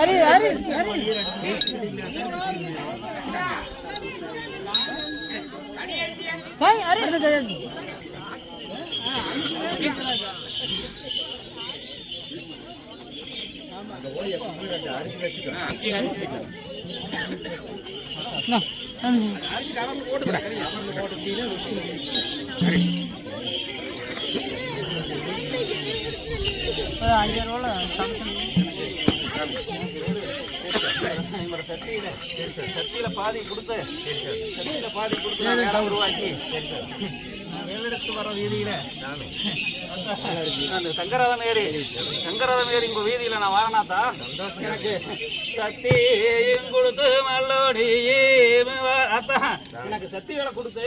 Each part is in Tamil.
அரி அரி அரி காய் அரி அஞ்சு ரூபா சத்தியில பாதி கொடுத்து சத்தியில பாதி கொடுத்து நான் உருவாக்கி நான் வர வீதியில அந்த சங்கராதன் ஏரி சங்கராதன் ஏறி உங்க வீதியில நான் வாரணாத்தா எனக்கு சத்தியும் கொடுத்து மல்லோடி அத்தான் எனக்கு சத்தி வேலை கொடுத்து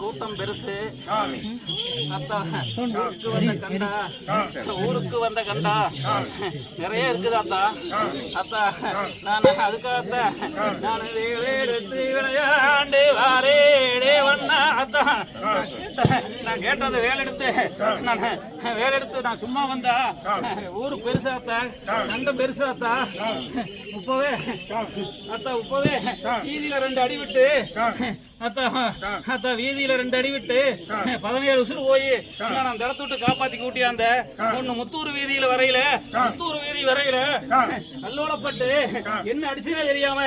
கூட்டம் பெருசு. அத்தா ஊருக்கு வந்த கண்டா ஊருக்கு வந்த கண்டா. நிறைய இருக்குது அத்தா. அத்தா நான் அதுக்காகத்தான் நான் வேலெடுத்து விளையாண்டு வாரேடே வண்ணா அத்தா நான் கேட்டது வேலெடுத்து நான் வேலெடுத்து நான் சும்மா வந்தா. ஊரு பெருசாத்தா கண்டம் பெருசாத்தா இப்பவே அத்தா. இப்பவே வீதியில ரெண்டு அடி விட்டு அத்தா அத்தா வீதியில ரெண்டு அடி விட்டு பதினேழு உசுறு போய் நான் திறத்து விட்டு காப்பாத்தி கூட்டியாந்த ஒண்ணு முத்தூர் வீதியில வரையில முத்தூர் வீதி வரையில அல்லோலப்பட்டு என்ன அடிச்சுனே தெரியாம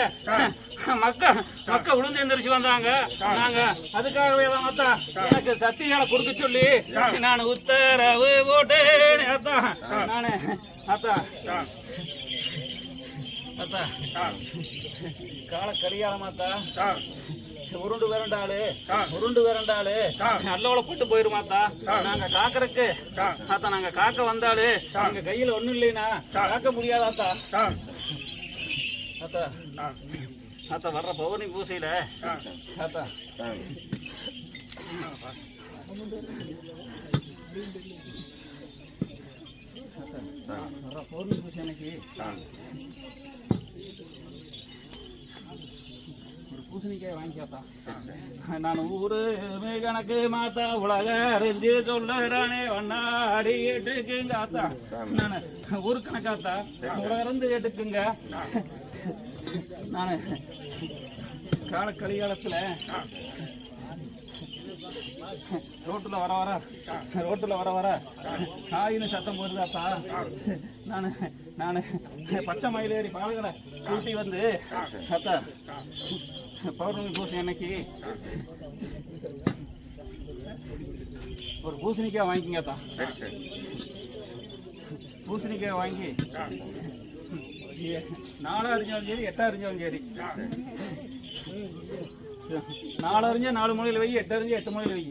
மக்கா மக்கா விழுந்து எந்திரிச்சு வந்தாங்க. நாங்க அதுக்காகவே தான் அத்தா எனக்கு சத்தியால கொடுக்க சொல்லி நான் உத்தரவு போட்டேன் அத்தா. நானு அத்தா அத்தா. கால கடிகாலமாத்தா உருண்டு விரண்டாளு. உருண்டு விரண்டாளு. நல்லவள போட்டு போயிருமாத்தா நாங்க காக்கறக்கு. அத்தா நாங்க காக்க வந்தாளு. எங்க கையில ஒண்ணும் இல்லைனா காக்க முடியாதாத்தா அத்தா. அத்தா. வர்ற பௌர்ணமி பூசையில. அத்தா. வர்ற பௌர்ணமி பூசை அன்னைக்கு ஒரு பூசணிக்காய் வாங்கிக்காத்தா நான் ஊரு கணக்கு மாத்தா உலக அறிஞ்சு சொல்லுறானே வண்ணாடி கேட்டுக்குங்க ஆத்தா. நான் ஊரு கணக்காத்தா உலக இருந்து கேட்டுக்குங்க நான் கால கலிகாலத்தில் ரோட்டில் வர வர ரோட்டில் வர வர காயின்னு சத்தம் போடுதாத்தா நான் நான் பச்சை மயிலேறி ஏறி கூட்டி வந்து அத்தா பௌர்ணமி பூசை அன்னைக்கு. ஒரு பூசணிக்காய் வாங்கிக்கங்க அத்தா பூசணிக்காய் வாங்கி. நாலு அறிஞ்சாலும் சரி எட்டா அறிஞ்சாலும் சரி. நாலு அறிஞ்சா நாலு மூலையில் வை எட்டு அறிஞ்சா எட்டு மூலையில் வை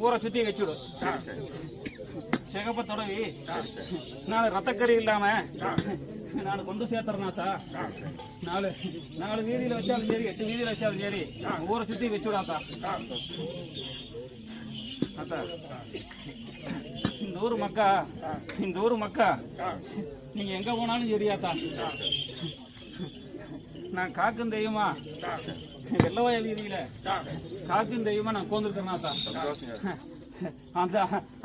ஊரை சுற்றி வச்சுடு சிகப்ப தொடவி நான் ரத்தக்கறி இல்லாம நான் கொண்டு சேர்த்துறேனாத்தா. நாலு நாலு வீதியில் வச்சாலும் சரி எட்டு வீதியில் வச்சாலும் சரி ஊரை சுற்றி வச்சுடாத்தா. அத்தா இந்த ஊர் மக்கா இந்த ஊர் மக்கா. நீங்கள் எங்கே போனாலும் சரியாத்தா. நான் காக்கும் தெய்வமா? வெள்ளவாய வீதியில். காக்கும் தெய்வமா நான் கோந்துருக்கேனாத்தா அந்த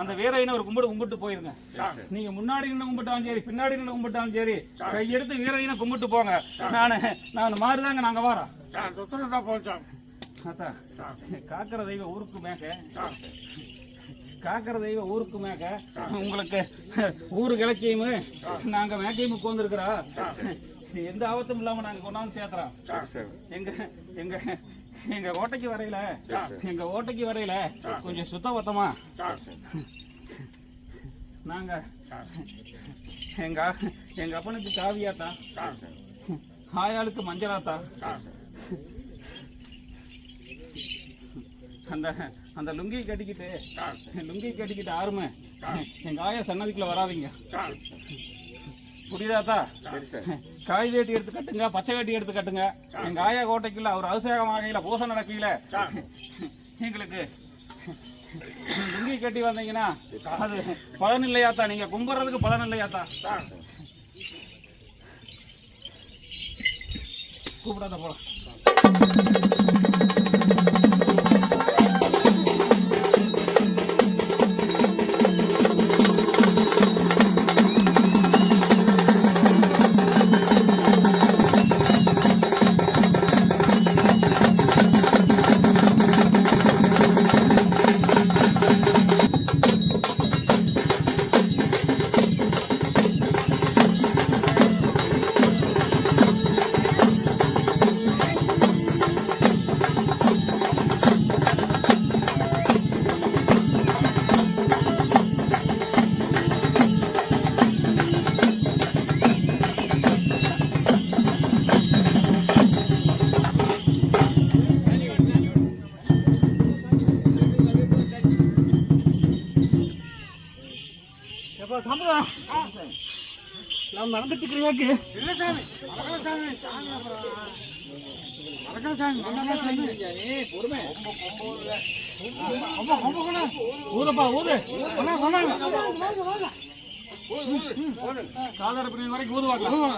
அந்த வீரையின ஒரு கும்பிட்டு கும்பிட்டு போயிருங்க. நீங்க முன்னாடி நின்று கும்பிட்டாலும் சரி பின்னாடி நின்று கும்பிட்டாலும் சரி கையெடுத்து வீரையின கும்பிட்டு போங்க. நானு நான் மாறுதாங்க நாங்க வரோம். காக்கிற தெய்வம் ஊருக்கு மேக்க காக்கிற தெய்வம் ஊருக்கு மேக்க உங்களுக்கு ஊரு கிழக்கையும் நாங்க மேக்கையும் கோந்திருக்கிறோம் எந்த ஆபத்தும் இல்லாம நாங்க கொண்டாந்து சேர்த்துறோம். எங்க எங்க எங்க ஓட்டைக்கு வரையில எங்க ஓட்டைக்கு வரையில கொஞ்சம் சுத்த பத்தமா நாங்க எங்க எங்க அப்பனுக்கு காவியாத்தா ஆயாளுக்கு மஞ்சளாத்தா. அந்த அந்த லுங்கி கட்டிக்கிட்டு லுங்கி கட்டிக்கிட்டு ஆறுமை எங்க ஆயா சன்னதிக்குள்ள வராதீங்க. புரியுதாத்தா? காய் வேட்டி எடுத்து கட்டுங்க பச்சை வேட்டி எடுத்து கட்டுங்க. எங்க ஆயா கோட்டைக்குள்ள அவர் அவசியம் ஆகையில பூசை நடக்கையில எங்களுக்கு லுங்கி கட்டி வந்தீங்கன்னா அது பலன் இல்லையாத்தா? நீங்க கும்பிடுறதுக்கு பலன் இல்லையாத்தா? கூப்பிடாத போலாம். நான் நடந்துட்டு இருக்கிறியாக்கு இல்ல சாமி மறக்கல சாமி சாமி அப்புறம். மறக்கல சாமி மறக்கல சாமி. பொறுமை. ரொம்ப ரொம்ப கூட ஊதப்பா ஊது. சொன்னா சொன்னாங்க சாதாரண பிரிவு வரைக்கும் ஊதுவாங்க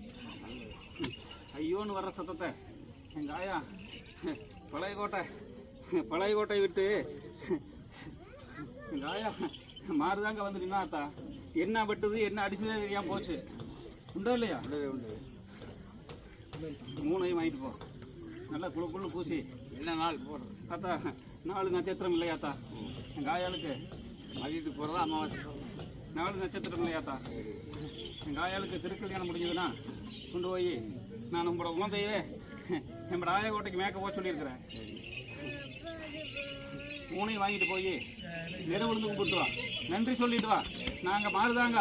ஐயோன்னு வர்ற சத்தத்தை. எங்கள் ஆயா பழைய கோட்டை பழைய கோட்டை விட்டு. எங்கள் ஆயா மாறுதாங்க வந்து நின்னாத்தா என்ன பட்டுது என்ன அடிச்சதே தெரியாம போச்சு? உண்டோ இல்லையா? மூணையும் வாங்கிட்டு போ. நல்லா குழு குழு பூசி. என்ன நாள் போடுறது? தாத்தா நாலு நட்சத்திரம் இல்லையாத்தா எங்கள் ஆயாளுக்கு மதியத்துக்கு போகிறதா அம்மாவாசை நாலு நட்சத்திரம் இல்லையாத்தா எங்கள் ஆயாளுக்கு திருக்கல்யாணம் முடிஞ்சதுன்னா கொண்டு போய் நான் நம்மளோட குழந்தையே நம்ம ஆயா மேக்க போக சொல்லியிருக்கிறேன். மூணையும் வாங்கிட்டு போய் நிற கும்பிட்டு வா. நன்றி சொல்லிட்டு வா. நாங்கள் மாறுதாங்க.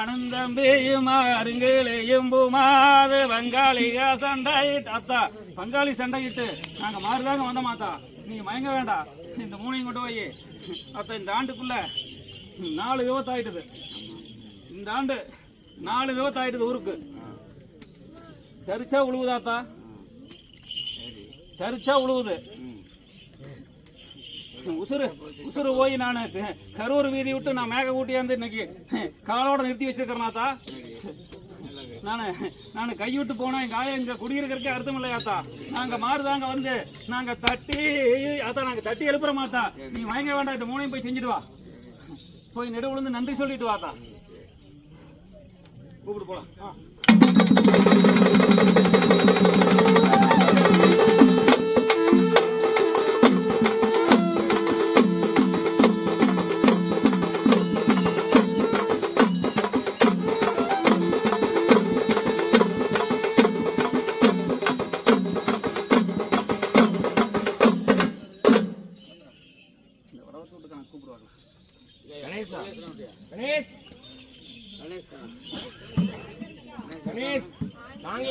அனந்தம்பியும் அருங்கிலையும் பூமாது பங்காளிக சண்டையிட்டு அத்தா பங்காளி சண்டையிட்டு நாங்கள் மாறுதாங்க வந்த மாத்தா நீங்கள் மயங்க வேண்டாம் இந்த மூணையும் கொண்டு போய். அத்தா இந்த ஆண்டுக்குள்ள நாலு விபத்தாயிட்டுது. இந்த ஆண்டு நாலு விபத்தாயிட்டுது ஊருக்கு. சரிச்சா உழுவுதாத்தா? சரிச்சா உழுவுது. உசுறு உசுறு போய் நான் கரூர் வீதி விட்டு நான் மேக ஊட்டியாந்து இன்னைக்கு காலோட நிறுத்தி வச்சிருக்கிறேனாத்தா. நான் நான் கைவிட்டு போனா எங்க ஆயா இங்க குடியிருக்கிறதுக்கு அர்த்தம் இல்லையாத்தா. நாங்க மாறுதாங்க வந்து நாங்க தட்டி அத்தா நாங்க தட்டி எழுப்புற மாத்தா நீ வாங்க வேண்டாம் இந்த மூணையும் போய் செஞ்சுட்டு வா. போய் நெடு விழுந்து நன்றி சொல்லிட்டு வாத்தா. கூப்பிட்டு போலாம். ஆ. フフフフ。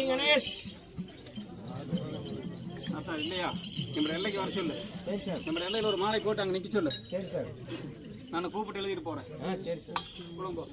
கணேஷ். இல்லையா? நம்ம எல்லைக்கு வர சொல்லு. நம்ம எல்லையில் ஒரு மாலை போட்டு அங்கே நிற்க சொல்லு. நான் கூப்பிட்டு எழுதிட்டு போகிறேன் குழம்பு